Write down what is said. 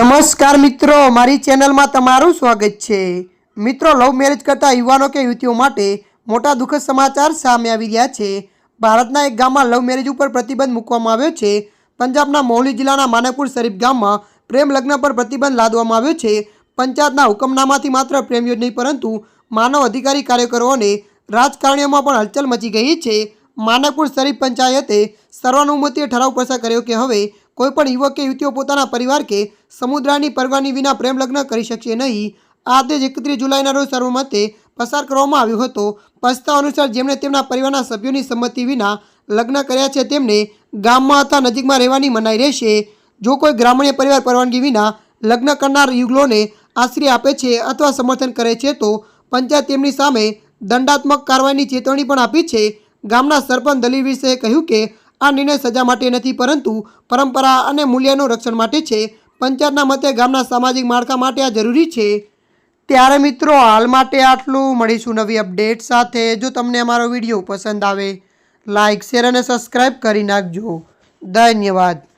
નમસ્કાર મિત્રો, મારી ચેનલમાં તમારું સ્વાગત છે. મિત્રો, લવ મેરેજ કરતા યુવાનો કે યુવતીઓ માટે મોટા દુઃખદ સમાચાર સામે આવી રહ્યા છે. ભારતના એક ગામમાં લવ મેરેજ ઉપર પ્રતિબંધ મૂકવામાં આવ્યો છે. પંજાબના મોહલી જિલ્લાના માનેપુર શરીફ ગામમાં પ્રેમ લગ્ન પર પ્રતિબંધ લાદવામાં આવ્યો છે. પંચાયતના હુકમનામાથી માત્ર પ્રેમ યોજ નહીં, પરંતુ માનવ અધિકારી કાર્યકરો અને રાજકારણીઓમાં પણ હલચલ મચી ગઈ છે. માનકપુર શરીફ પંચાયતે સર્વાનુમતિએ ઠરાવ પસાર કર્યો કે હવે કોઈપણ યુવક કે યુવતીઓ પોતાના પરિવાર કે સમુદ્રની પરવાની વિના પ્રેમ લગ્ન કરી શકશે નહીં. આદેશ એકત્રીસ જુલાઈના રોજ સર્વમતે પસાર કરવામાં આવ્યો હતો. પ્રસ્તાવ અનુસાર જેમણે તેમના પરિવારના સભ્યોની સંમતિ વિના લગ્ન કર્યા છે, તેમને ગામમાં અથવા નજીકમાં રહેવાની મનાઈ રહેશે. જો કોઈ ગ્રામીણ પરિવાર પરવાનગી વિના લગ્ન કરનાર યુગલોને આશ્રય આપે છે અથવા સમર્થન કરે છે, તો પંચાયત તેમની સામે દંડાત્મક કાર્યવાહીની ચેતવણી પણ આપી છે. ગામના સરપંચ દલીલ વિશે કહ્યું કે આ નિર્ણય સજા માટે નથી, પરંતુ પરંપરા અને મૂલ્યનું રક્ષણ માટે છે. પંચાયતના મતે ગામના સામાજિક માળખા માટે આ જરૂરી છે. ત્યારે મિત્રો, હાલ માટે આટલું. મળીશું નવી અપડેટ સાથે. જો તમને અમારો વીડિયો પસંદ આવે લાઇક શેર અને સબસ્ક્રાઈબ કરી નાખજો. ધન્યવાદ.